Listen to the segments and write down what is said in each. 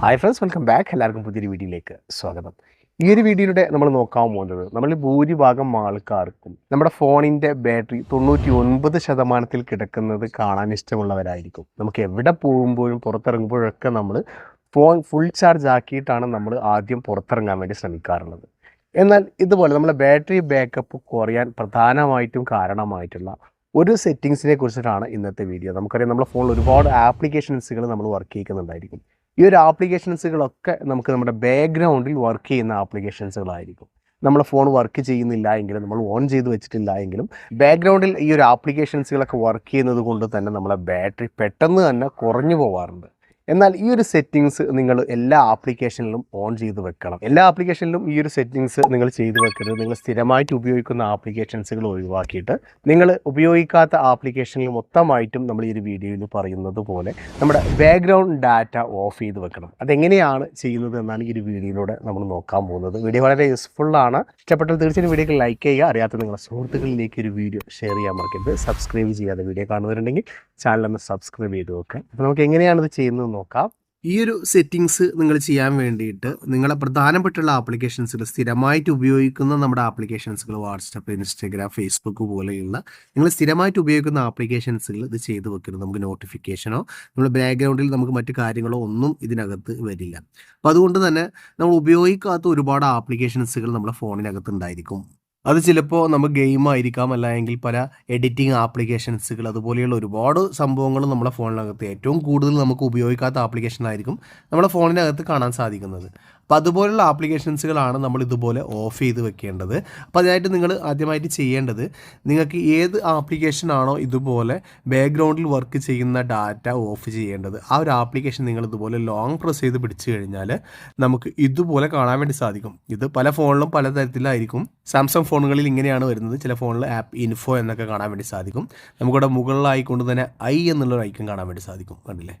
Hi friends welcome back എല്ലാവർക്കും പുതിയൊരു വീഡിയോയിലേക്ക് സ്വാഗതം. ഈ ഒരു വീഡിയോയിലൂടെ നമ്മൾ നോക്കാൻ പോകുന്നത് നമ്മൾ ഭൂരിഭാഗം ആൾക്കാർക്കും നമ്മുടെ ഫോണിന്റെ ബാറ്ററി തൊണ്ണൂറ്റി ഒൻപത് ശതമാനത്തിൽ കിടക്കുന്നത് കാണാൻ ഇഷ്ടമുള്ളവരായിരിക്കും. നമുക്ക് എവിടെ പോകുമ്പോഴും പുറത്തിറങ്ങുമ്പോഴൊക്കെ നമ്മൾ ഫോൺ ഫുൾ ചാർജ് ആക്കിയിട്ടാണ് നമ്മൾ ആദ്യം പുറത്തിറങ്ങാൻ വേണ്ടി ശ്രമിക്കാറുള്ളത്. എന്നാൽ ഇതുപോലെ നമ്മുടെ ബാറ്ററി ബാക്കപ്പ് കുറയാൻ പ്രധാനമായിട്ടും കാരണമായിട്ടുള്ള ഒരു സെറ്റിങ്സിനെ കുറിച്ചിട്ടാണ് ഇന്നത്തെ വീഡിയോ നമുക്കറിയാം നമ്മുടെ ഫോണിൽ ഒരുപാട് ആപ്ലിക്കേഷൻസുകൾ നമ്മൾ വർക്ക് ചെയ്യിക്കുന്നുണ്ടായിരിക്കും. ഈ ഒരു ആപ്ലിക്കേഷൻസുകളൊക്കെ നമുക്ക് നമ്മുടെ ബാക്ക്ഗ്രൗണ്ടിൽ വർക്ക് ചെയ്യുന്ന ആപ്ലിക്കേഷൻസുകളായിരിക്കും നമ്മുടെ ഫോൺ വർക്ക് ചെയ്യുന്നില്ല എങ്കിലും നമ്മൾ ഓൺ ചെയ്ത് വെച്ചിട്ടില്ല എങ്കിലും ബാക്ക്ഗ്രൗണ്ടിൽ ഈ ഒരു ആപ്ലിക്കേഷൻസുകളൊക്കെ വർക്ക് ചെയ്യുന്നത് കൊണ്ട് തന്നെ നമ്മളെ ബാറ്ററി പെട്ടെന്ന് തന്നെ കുറഞ്ഞു പോവാറുണ്ട്. എന്നാൽ ഈ ഒരു സെറ്റിങ്സ് നിങ്ങൾ എല്ലാ ആപ്ലിക്കേഷനിലും ഓൺ ചെയ്ത് വെക്കണം. എല്ലാ ആപ്ലിക്കേഷനിലും ഈ ഒരു സെറ്റിങ്സ് നിങ്ങൾ ചെയ്ത് വെക്കരുത്. നിങ്ങൾ സ്ഥിരമായിട്ട് ഉപയോഗിക്കുന്ന ആപ്ലിക്കേഷൻസുകൾ ഒഴിവാക്കിയിട്ട് നിങ്ങൾ ഉപയോഗിക്കാത്ത ആപ്ലിക്കേഷനിൽ മൊത്തമായിട്ടും നമ്മൾ ഈ ഒരു വീഡിയോയിൽ പറയുന്നത് പോലെ നമ്മുടെ ബാക്ക്ഗ്രൗണ്ട് ഡാറ്റ ഓഫ് ചെയ്ത് വെക്കണം. അതെങ്ങനെയാണ് ചെയ്യുന്നത് എന്നാണ് ഈ ഒരു വീഡിയോയിലൂടെ നമ്മൾ നോക്കാൻ പോകുന്നത്. വീഡിയോ വളരെ യൂസ്ഫുള്ളാണ് ഇഷ്ടപ്പെട്ടാൽ തീർച്ചയായും വീഡിയോക്ക് ലൈക്ക് ചെയ്യുക. അറിയാത്ത നിങ്ങളുടെ സുഹൃത്തുക്കളിലേക്ക് ഒരു വീഡിയോ ഷെയർ ചെയ്യാൻ മറക്കരുത്. സബ്സ്ക്രൈബ് ചെയ്യാതെ വീഡിയോ കാണുന്നവരുണ്ടെങ്കിൽ ചാനൽ ഒന്ന് സബ്സ്ക്രൈബ് ചെയ്ത് വെക്കുക. അപ്പോൾ നമുക്ക് എങ്ങനെയാണ് ഇത് ചെയ്യുന്നത് നോക്കാം. ഈ ഒരു സെറ്റിങ്സ് നിങ്ങൾ ചെയ്യാൻ വേണ്ടിയിട്ട് നിങ്ങളെ പ്രധാനപ്പെട്ടുള്ള ആപ്ലിക്കേഷൻസുകൾ സ്ഥിരമായിട്ട് ഉപയോഗിക്കുന്ന നമ്മുടെ ആപ്ലിക്കേഷൻസുകൾ വാട്സപ്പ് ഇൻസ്റ്റാഗ്രാം ഫേസ്ബുക്ക് പോലെയുള്ള നിങ്ങൾ സ്ഥിരമായിട്ട് ഉപയോഗിക്കുന്ന ആപ്ലിക്കേഷൻസുകൾ ഇത് ചെയ്തു വെക്കരുത്. നമുക്ക് നോട്ടിഫിക്കേഷനോ നമ്മുടെ ബാക്ക്ഗ്രൗണ്ടിൽ നമുക്ക് മറ്റു കാര്യങ്ങളോ ഒന്നും ഇതിനകത്ത് വരില്ല. അപ്പോൾ അതുകൊണ്ട് തന്നെ നമ്മൾ ഉപയോഗിക്കാത്ത ഒരുപാട് ആപ്ലിക്കേഷൻസുകൾ നമ്മുടെ ഫോണിനകത്ത് ഉണ്ടായിരിക്കും. അത് ചിലപ്പോൾ നമുക്ക് ഗെയിം ആയിരിക്കാം അല്ലെങ്കിൽ പല എഡിറ്റിംഗ് ആപ്ലിക്കേഷൻസുകൾ അതുപോലെയുള്ള ഒരുപാട് സംഭവങ്ങൾ നമ്മുടെ ഫോണിനകത്ത് ഏറ്റവും കൂടുതൽ നമുക്ക് ഉപയോഗിക്കാത്ത ആപ്ലിക്കേഷൻ ആയിരിക്കും നമ്മുടെ ഫോണിനകത്ത് കാണാൻ സാധിക്കുന്നത്. അപ്പോൾ അതുപോലുള്ള ആപ്ലിക്കേഷൻസുകളാണ് നമ്മൾ ഇതുപോലെ ഓഫ് ചെയ്ത് വെക്കേണ്ടത്. അപ്പോൾ അതിനായിട്ട് നിങ്ങൾ ആദ്യമായിട്ട് ചെയ്യേണ്ടത് നിങ്ങൾക്ക് ഏത് ആപ്ലിക്കേഷൻ ആണോ ഇതുപോലെ ബാക്ക്ഗ്രൗണ്ടിൽ വർക്ക് ചെയ്യുന്ന ഡാറ്റ ഓഫ് ചെയ്യേണ്ടത്. ആ ഒരു ആപ്ലിക്കേഷൻ നിങ്ങൾ ഇതുപോലെ ലോങ് പ്രസ് ചെയ്ത് പിടിച്ചു കഴിഞ്ഞാൽ നമുക്ക് ഇതുപോലെ കാണാൻ വേണ്ടി സാധിക്കും. ഇത് പല ഫോണിലും പല തരത്തിലായിരിക്കും. സാംസങ് ഫോണുകളിൽ ഇങ്ങനെയാണ് വരുന്നത്. ചില ഫോണിൽ ആപ്പ് ഇൻഫോ എന്നൊക്കെ കാണാൻ വേണ്ടി സാധിക്കും. നമുക്കിവിടെ മുകളിലായിക്കൊണ്ട് തന്നെ ഐ എന്നുള്ളൊരു ഐക്കൺ കാണാൻ വേണ്ടി സാധിക്കും. കണ്ടില്ലേ?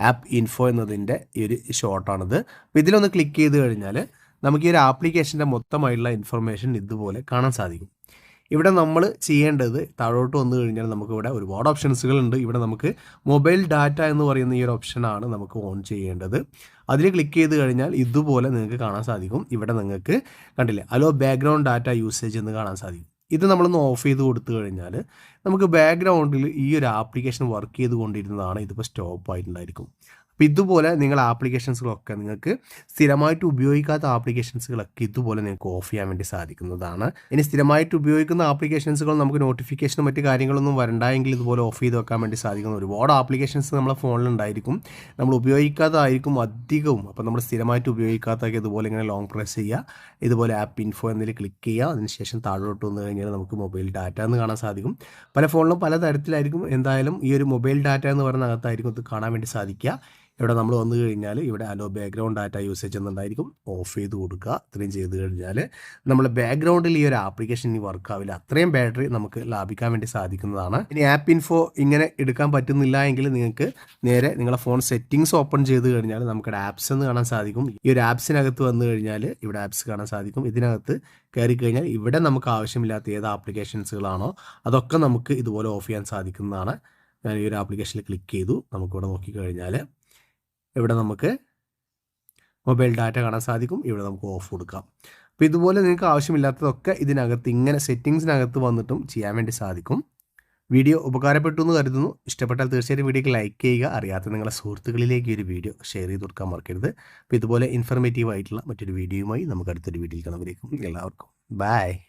ആപ്പ് ഇൻഫോ എന്നതിന്റെ ഈ ഒരു ഷോർട്ടാണിത് അപ്പോൾ ഇതിലൊന്ന് ക്ലിക്ക് ചെയ്ത് കഴിഞ്ഞാൽ നമുക്ക് ഈ ഒരു ആപ്ലിക്കേഷന്റെ മൊത്തമായിട്ടുള്ള ഇൻഫർമേഷൻ ഇതുപോലെ കാണാൻ സാധിക്കും. ഇവിടെ നമ്മൾ ചെയ്യേണ്ടത് താഴോട്ട് വന്നു കഴിഞ്ഞാൽ നമുക്കിവിടെ ഒരുപാട് ഓപ്ഷൻസുകൾ ഉണ്ട് ഇവിടെ നമുക്ക് മൊബൈൽ ഡാറ്റ എന്ന് പറയുന്ന ഈ ഒരു ഓപ്ഷനാണ് നമുക്ക് ഓൺ ചെയ്യേണ്ടത്. അതിൽ ക്ലിക്ക് ചെയ്ത് കഴിഞ്ഞാൽ ഇതുപോലെ നിങ്ങൾക്ക് കാണാൻ സാധിക്കും. ഇവിടെ നിങ്ങൾക്ക് കണ്ടില്ലേ അലോ ബാക്ക്ഗ്രൗണ്ട് ഡാറ്റ യൂസേജ് എന്ന് കാണാൻ സാധിക്കും. ഇത് നമ്മളൊന്ന് ഓഫ് ചെയ്ത് കൊടുത്തു കഴിഞ്ഞാൽ നമുക്ക് ബാക്ക്ഗ്രൗണ്ടിൽ ഈ ഒരു ആപ്ലിക്കേഷൻ വർക്ക് ചെയ്ത് കൊണ്ടിരുന്നതാണ് ഇതിപ്പോൾ സ്റ്റോപ്പ് ആയിട്ടുണ്ടായിരിക്കും. അപ്പോൾ ഇതുപോലെ നിങ്ങൾ ആപ്ലിക്കേഷൻസുകളൊക്കെ നിങ്ങൾക്ക് സ്ഥിരമായിട്ട് ഉപയോഗിക്കാത്ത ആപ്ലിക്കേഷൻസുകളൊക്കെ ഇതുപോലെ നിങ്ങൾക്ക് ഓഫ് ചെയ്യാൻ വേണ്ടി സാധിക്കുന്നതാണ്. ഇനി സ്ഥിരമായിട്ട് ഉപയോഗിക്കുന്ന ആപ്ലിക്കേഷൻസുകൾ നമുക്ക് നോട്ടിഫിക്കേഷനും മറ്റു കാര്യങ്ങളൊന്നും വരണ്ടായെങ്കിൽ ഇതുപോലെ ഓഫ് ചെയ്ത് വെക്കാൻ വേണ്ടി സാധിക്കുന്ന ഒരുപാട് ആപ്ലിക്കേഷൻസ് നമ്മളെ ഫോണിലുണ്ടായിരിക്കും. നമ്മൾ ഉപയോഗിക്കാത്തതായിരിക്കും അധികവും. അപ്പോൾ നമ്മൾ സ്ഥിരമായിട്ട് ഉപയോഗിക്കാത്തൊക്കെ ഇതുപോലെ ഇങ്ങനെ ലോങ് പ്രസ് ചെയ്യുക. ഇതുപോലെ ആപ്പ് ഇൻഫോ എന്നതിൽ ക്ലിക്ക് ചെയ്യുക. അതിനുശേഷം താഴോട്ട് വന്നു കഴിഞ്ഞാൽ നമുക്ക് മൊബൈൽ ഡാറ്റ എന്ന് കാണാൻ സാധിക്കും. പല ഫോണിലും പല തരത്തിലായിരിക്കും. എന്തായാലും ഈ ഒരു മൊബൈൽ ഡാറ്റ എന്ന് പറയുന്ന അകത്തായിരിക്കും ഇത് കാണാൻ വേണ്ടി സാധിക്കുക. ഇവിടെ നമ്മൾ വന്നു കഴിഞ്ഞാൽ ഇവിടെ അലോ ബാക്ക്ഗ്രൗണ്ട് ഡാറ്റ യൂസേജ് എന്നുണ്ടായിരിക്കും. ഓഫ് ചെയ്ത് കൊടുക്കുക. ഇത്രയും ചെയ്ത് കഴിഞ്ഞാൽ നമ്മൾ ബാക്ക്ഗ്രൗണ്ടിൽ ഈ ഒരു ആപ്ലിക്കേഷൻ ഇനി വർക്ക് ആവില്ല. അത്രയും ബാറ്ററി നമുക്ക് ലാഭിക്കാൻ വേണ്ടി സാധിക്കുന്നതാണ്. ഇനി ആപ്പ് ഇൻഫോ ഇങ്ങനെ എടുക്കാൻ പറ്റുന്നില്ല എങ്കിൽ നിങ്ങൾക്ക് നേരെ നിങ്ങളെ ഫോൺ സെറ്റിംഗ്സ് ഓപ്പൺ ചെയ്ത് കഴിഞ്ഞാൽ നമുക്കിവിടെ ആപ്സ് എന്ന് കാണാൻ സാധിക്കും. ഈ ഒരു ആപ്സിനകത്ത് വന്നു കഴിഞ്ഞാൽ ഇവിടെ ആപ്സ് കാണാൻ സാധിക്കും. ഇതിനകത്ത് കയറി കഴിഞ്ഞാൽ ഇവിടെ നമുക്ക് ആവശ്യമില്ലാത്ത ഏത് ആപ്ലിക്കേഷൻസുകളാണോ അതൊക്കെ നമുക്ക് ഇതുപോലെ ഓഫ് ചെയ്യാൻ സാധിക്കുന്നതാണ്. ഞാൻ ഈ ഒരു ആപ്ലിക്കേഷനിൽ ക്ലിക്ക് ചെയ്തു. നമുക്കിവിടെ നോക്കിക്കഴിഞ്ഞാൽ ഇവിടെ നമുക്ക് മൊബൈൽ ഡാറ്റ കാണാൻ സാധിക്കും. ഇവിടെ നമുക്ക് ഓഫ് കൊടുക്കാം. അപ്പോൾ ഇതുപോലെ നിങ്ങൾക്ക് ആവശ്യമില്ലാത്തതൊക്കെ ഇതിനകത്ത് ഇങ്ങനെ സെറ്റിങ്സിനകത്ത് വന്നിട്ടും ചെയ്യാൻ വേണ്ടി സാധിക്കും. വീഡിയോ ഉപകാരപ്പെട്ടു എന്ന് കരുതുന്നു. ഇഷ്ടപ്പെട്ടാൽ തീർച്ചയായും വീഡിയോക്ക് ലൈക്ക് ചെയ്യുക. അറിയാത്ത നിങ്ങളുടെ സുഹൃത്തുക്കളിലേക്ക് ഒരു വീഡിയോ ഷെയർ ചെയ്ത് കൊടുക്കാൻ മറക്കരുത്. അപ്പോൾ ഇതുപോലെ ഇൻഫർമേറ്റീവ് ആയിട്ടുള്ള മറ്റൊരു വീഡിയോയുമായി നമുക്ക് അടുത്തൊരു വീഡിയോയിൽ കാണുമ്പോഴേക്കും എല്ലാവർക്കും. ബൈ